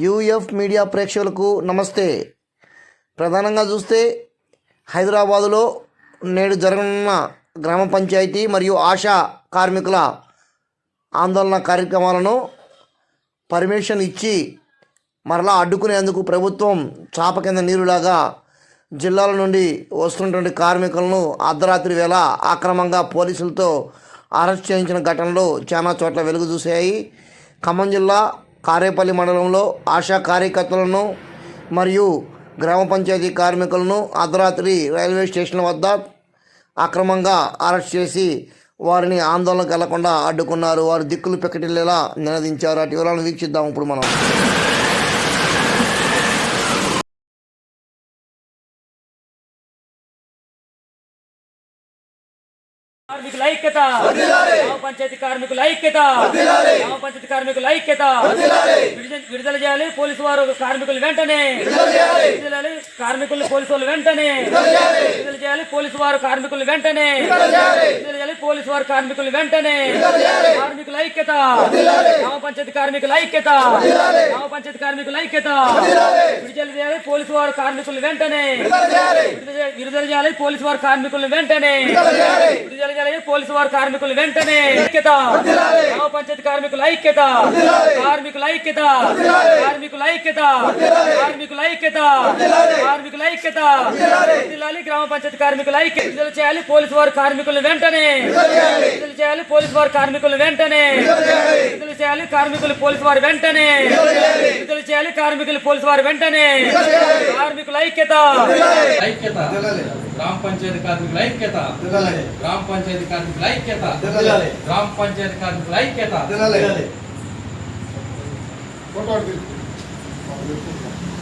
UF media ప్రేక్షకులకు నమస్తే. ప్రధానంగా చూస్తే హైదరాబాదులో నేడు జరగనున్న గ్రామ పంచాయతీ మరియు ఆశా కార్మికుల ఆందోళన కార్యక్రమాలను పర్మిషన్ ఇచ్చి మరలా అడ్డుకునేందుకు ప్రభుత్వం చాప కింద నీరులాగా జిల్లాల నుండి వస్తున్నటువంటి కార్మికులను అర్ధరాత్రి వేళ అక్రమంగా పోలీసులతో అరెస్ట్ చేయించిన ఘటనలు చాలా చోట్ల వెలుగు చూశాయి. ఖమ్మం జిల్లా కారేపల్లి మండలంలో ఆశా కార్యకర్తలను మరియు గ్రామ పంచాయతీ కార్మికులను అర్ధరాత్రి రైల్వే స్టేషన్ వద్ద అక్రమంగా అరెస్ట్ చేసి వారిని ఆందోళనకు వెళ్ళకుండా అడ్డుకున్నారు. వారు దిక్కులు పెకటిల్లేలా నినదించారు. అటు వివరాలను వీక్షిద్దాం. ఇప్పుడు మనం కార్మికుల ఐక్యత. గ్రామ పంచాయతీ కార్మికుల ఐక్యత. గ్రామ పంచాయతీ కార్మికుల ఐక్యత. విడుదల- చేయాలి పోలీసు వారు కార్మికులు వెంటనే. విడుదల కార్మికులు పోలీసు వాళ్ళు వెంటనే. విడుదల చేయాలి. పోలీసు వారు కార్మికులు వెంటనే. విడుదల చేయాలి. పోలీసు వారు కార్మికులు వెంటనే. కార్మికుల ఐక్యత. గ్రామ పంచాయతీ కార్మికుల ఐక్యత. గ్రామ పంచాయతీ కార్మికుల ఐక్యత. విడుదల చేయాలి పోలీసు వారు కార్మికులు వెంటనే. విడుదల చేయాలి. పోలీసు వారు కార్మికులు వెంటనే. విడుదల చేయాలి. పోలీసు వారు కార్మికులు వెంటనే. ఐక్యత. గ్రామ పంచాయతీ కార్మికుల ఐక్యత. కార్మికుల ఐక్యత. కార్మికుల ఐక్యత. కార్మికుల ఐక్యత. కార్మికుల ఐక్యత. విడుదల గ్రామ పంచాయతీ కార్మికుల ఐక్యత. విడుదల చేయాలి పోలీసు వారు కార్మికులు వెంటనే. విడుదల చేయాలి. పోలీసు వారు కార్మికులు వెంటనే. విడుదల చేయాలి. కార్మికులు పోలీసు వారు వెంటనే. విడుదల చేయాలి. కార్మికులు పోలీసు వారు వెంటనే. కార్మికుల ఐక్యత. ఐక్యత. గ్రామ పంచాయతీ కార్మికుల ఐక్యత. గ్రామ పంచాయతీ కార్మికుల ఐక్యత. గ్రామ పంచాయతీ కార్మికుల ఐక్యత. ఫోటోలు తీసుకుంటాం